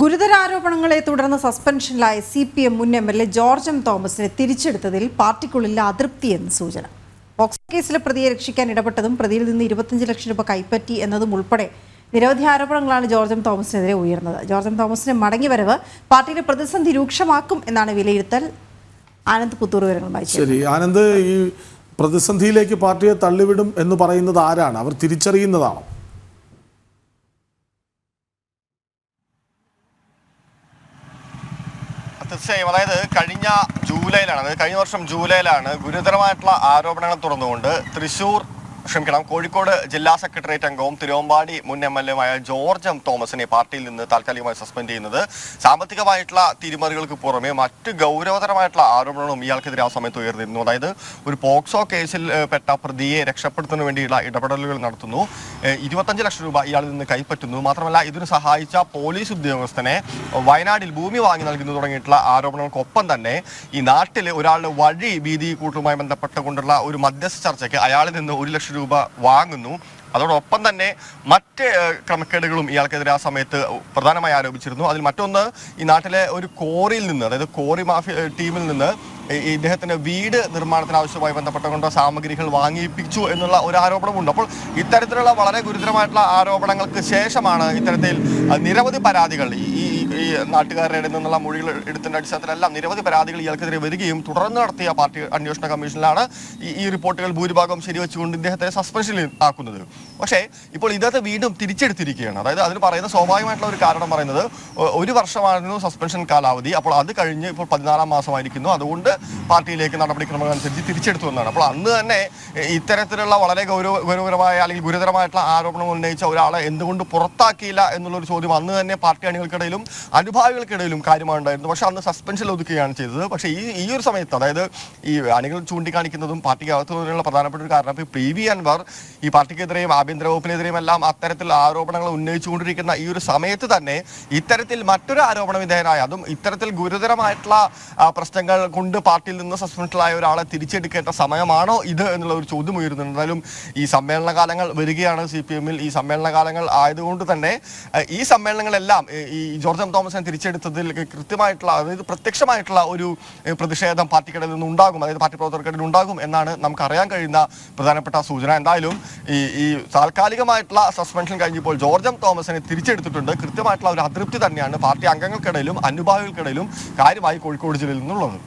ഗുരുതര ആരോപണങ്ങളെ തുടർന്ന് സസ്പെൻഷനിലായ സി പി എം മുൻ M L A George M തോമസിനെ തിരിച്ചെടുത്തതിൽ പാർട്ടിക്കുള്ളിൽ അതൃപ്തിയെന്ന് സൂചന. ബോക്സ് കേസിലെ പ്രതിയെ രക്ഷിക്കാൻ ഇടപെട്ടതും പ്രതിയിൽ നിന്ന് ഇരുപത്തഞ്ച് ലക്ഷം രൂപ കൈപ്പറ്റി എന്നതും ഉൾപ്പെടെ നിരവധി ആരോപണങ്ങളാണ് ജോർജ് എം തോമസിനെതിരെ ഉയർന്നത്. ജോർജ് എം തോമസിന്റെ മടങ്ങിവരവ് പാർട്ടിയുടെ പ്രതിസന്ധി രൂക്ഷമാക്കും എന്നാണ് വിലയിരുത്തൽ. ആനന്ദ് പുത്തൂർ ചേരുന്നു. ശരി ആനന്ദ് ഈ പ്രതിസന്ധിയിലേക്ക് പാർട്ടിയെ തള്ളിവിടും എന്ന് പറയുന്നത് ആരാണ്? അവർ തിരിച്ചറിയുന്നതാണോ? തീർച്ചയായും. അതായത് കഴിഞ്ഞ ജൂലൈയിലാണ് അതായത് കഴിഞ്ഞ വർഷം ജൂലൈയിലാണ് ഗുരുതരമായിട്ടുള്ള ആരോപണങ്ങൾ തുറന്നുകൊണ്ട് തൃശൂർ ക്ഷമിക്കണം. കോഴിക്കോട് ജില്ലാ സെക്രട്ടേറിയറ്റ് അംഗവും തിരുവമ്പാടി മുൻ എം എൽ എമായ ജോർജ് എം തോമസിനെ പാർട്ടിയിൽ നിന്ന് താൽക്കാലികമായി സസ്പെൻഡ് ചെയ്യുന്നത്. സാമ്പത്തികമായിട്ടുള്ള തിരിമറികൾക്ക് പുറമെ മറ്റ് ഗൗരവതരമായിട്ടുള്ള ആരോപണങ്ങളും ഇയാൾക്കെതിരെ ആ സമയത്ത് ഉയർന്നിരുന്നു. അതായത് ഒരു പോക്സോ കേസിൽ പെട്ട പ്രതിയെ രക്ഷപ്പെടുത്തുന്നതിന് വേണ്ടിയുള്ള ഇടപെടലുകൾ നടത്തുന്നു. ഇരുപത്തഞ്ച് ലക്ഷം രൂപ ഇയാളിൽ നിന്ന് കൈപ്പറ്റുന്നു. മാത്രമല്ല ഇതിന് സഹായിച്ച പോലീസ് ഉദ്യോഗസ്ഥനെ വയനാടിൽ ഭൂമി വാങ്ങി നൽകുന്നു തുടങ്ങിയിട്ടുള്ള ആരോപണങ്ങൾക്കൊപ്പം തന്നെ ഈ നാട്ടിൽ ഒരാളുടെ വഴി വീതി കൂട്ടുമായി ബന്ധപ്പെട്ടുകൊണ്ടുള്ള ഒരു മധ്യസ്ഥ ചർച്ചയ്ക്ക് അയാളിൽ നിന്ന് ഒരു ലക്ഷം രൂപ വാങ്ങുന്നു. അതോടൊപ്പം തന്നെ മറ്റ് ക്രമക്കേടുകളും ഇയാൾക്കെതിരെ ആ സമയത്ത് പ്രധാനമായി ആരോപിച്ചിരുന്നു. അതിൽ മറ്റൊന്ന് ഈ നാട്ടിലെ ഒരു കോറിയിൽ നിന്ന് അതായത് കോറി മാഫിയ ടീമിൽ നിന്ന് ഇദ്ദേഹത്തിന്റെ വീട് നിർമ്മാണത്തിന് ആവശ്യമായി ബന്ധപ്പെട്ടുകൊണ്ട് സാമഗ്രികൾ വാങ്ങിപ്പിച്ചു എന്നുള്ള ഒരു ആരോപണമുണ്ട്. അപ്പോൾ ഇത്തരത്തിലുള്ള വളരെ ഗുരുതരമായിട്ടുള്ള ആരോപണങ്ങൾക്ക് ശേഷമാണ് ഇത്തരത്തിൽ നിരവധി പരാതികൾ ഈ ഈ- നാട്ടുകാരുടെ ഇടയിൽ നിന്നുള്ള മൊഴികൾ എടുത്തതിന്റെ അടിസ്ഥാനത്തിലെല്ലാം നിരവധി പരാതികൾ ഇയാൾക്കെതിരെ വരികയും തുടർന്ന് നടത്തിയ പാർട്ടി അന്വേഷണ കമ്മീഷനിലാണ് ഈ ഈ റിപ്പോർട്ടുകൾ ഭൂരിഭാഗം ശരിവെച്ചുകൊണ്ട് ഇദ്ദേഹത്തെ സസ്പെൻഷനിൽ ആക്കുന്നത്. പക്ഷേ ഇപ്പോൾ ഇദ്ദേഹത്തെ വീണ്ടും തിരിച്ചെടുത്തിരിക്കുകയാണ്. അതായത് അതിന് പറയുന്ന സ്വാഭാവികമായിട്ടുള്ള ഒരു കാരണം പറയുന്നത് ഒരു വർഷമായിരുന്നു സസ്പെൻഷൻ കാലാവധി. അപ്പോൾ അത് കഴിഞ്ഞ് ഇപ്പോൾ പതിനാലാം മാസമായിരിക്കുന്നു. അതുകൊണ്ട് പാർട്ടിയിലേക്ക് നടപടിക്രമങ്ങൾ അനുസരിച്ച് തിരിച്ചെടുത്തു എന്നാണ്. അപ്പോൾ അന്ന് തന്നെ ഇത്തരത്തിലുള്ള വളരെ ഗൗരവ ഗൗരവപരമായ അല്ലെങ്കിൽ ഗുരുതരമായിട്ടുള്ള ആരോപണം ഉന്നയിച്ച ഒരാളെ എന്തുകൊണ്ട് പുറത്താക്കിയില്ല എന്നുള്ളൊരു ചോദ്യം അന്ന് തന്നെ പാർട്ടി അണികൾക്കിടയിലും അനുഭാവികൾക്കിടയിലും കാര്യമാണുണ്ടായിരുന്നു പക്ഷെ അന്ന് സസ്പെൻഷൻ ഒതുക്കുകയാണ് ചെയ്തത്. പക്ഷേ ഈ ഈ ഒരു സമയത്ത് അതായത് ഈ അണികൾ ചൂണ്ടിക്കാണിക്കുന്നതും പാർട്ടിക്ക് അകത്തുള്ള പ്രധാനപ്പെട്ട ഒരു കാരണം ഇപ്പോൾ പി വി അൻവർ ഈ പാർട്ടിക്കെതിരെയും ആഭ്യന്തര വകുപ്പിനെതിരെയും എല്ലാം അത്തരത്തിൽ ആരോപണങ്ങൾ ഉന്നയിച്ചുകൊണ്ടിരിക്കുന്ന ഈ ഒരു സമയത്ത് തന്നെ ഇത്തരത്തിൽ മറ്റൊരു ആരോപണ വിധേയനായ അതും ഇത്തരത്തിൽ ഗുരുതരമായിട്ടുള്ള പ്രശ്നങ്ങൾ കൊണ്ട് പാർട്ടിയിൽ നിന്ന് സസ്പെൻഷനിലായ ഒരാളെ തിരിച്ചെടുക്കേണ്ട സമയമാണോ ഇത് എന്നുള്ള ഒരു ചോദ്യം ഉയരുന്നുണ്ട്. എന്തായാലും ഈ സമ്മേളന കാലങ്ങൾ വരികയാണ് സി പി എമ്മിൽ. ഈ സമ്മേളന കാലങ്ങൾ ആയതുകൊണ്ട് തന്നെ ഈ സമ്മേളനങ്ങളെല്ലാം ഈ ജോർജ് തോമസിനെ തിരിച്ചെടുത്തതിൽ കൃത്യമായിട്ടുള്ള അതായത് പ്രത്യക്ഷമായിട്ടുള്ള ഒരു പ്രതിഷേധം പാർട്ടിക്കിടയിൽ നിന്ന് ഉണ്ടാകും. അതായത് പാർട്ടി പ്രവർത്തകർക്കിടയിൽ ഉണ്ടാകും എന്നാണ് നമുക്ക് അറിയാൻ കഴിയുന്ന പ്രധാനപ്പെട്ട സൂചന. എന്തായാലും ഈ ഈ താൽക്കാലികമായിട്ടുള്ള സസ്പെൻഷൻ കഴിഞ്ഞപ്പോൾ ജോർജ് എം തോമസിനെ തിരിച്ചെടുത്തിട്ടുണ്ട്. കൃത്യമായിട്ടുള്ള ഒരു അതൃപ്തി തന്നെയാണ് പാർട്ടി അംഗങ്ങൾക്കിടയിലും അനുഭാവികൾക്കിടയിലും കാര്യമായി കോഴിക്കോട് ജില്ലയിൽ നിന്നുള്ളത്.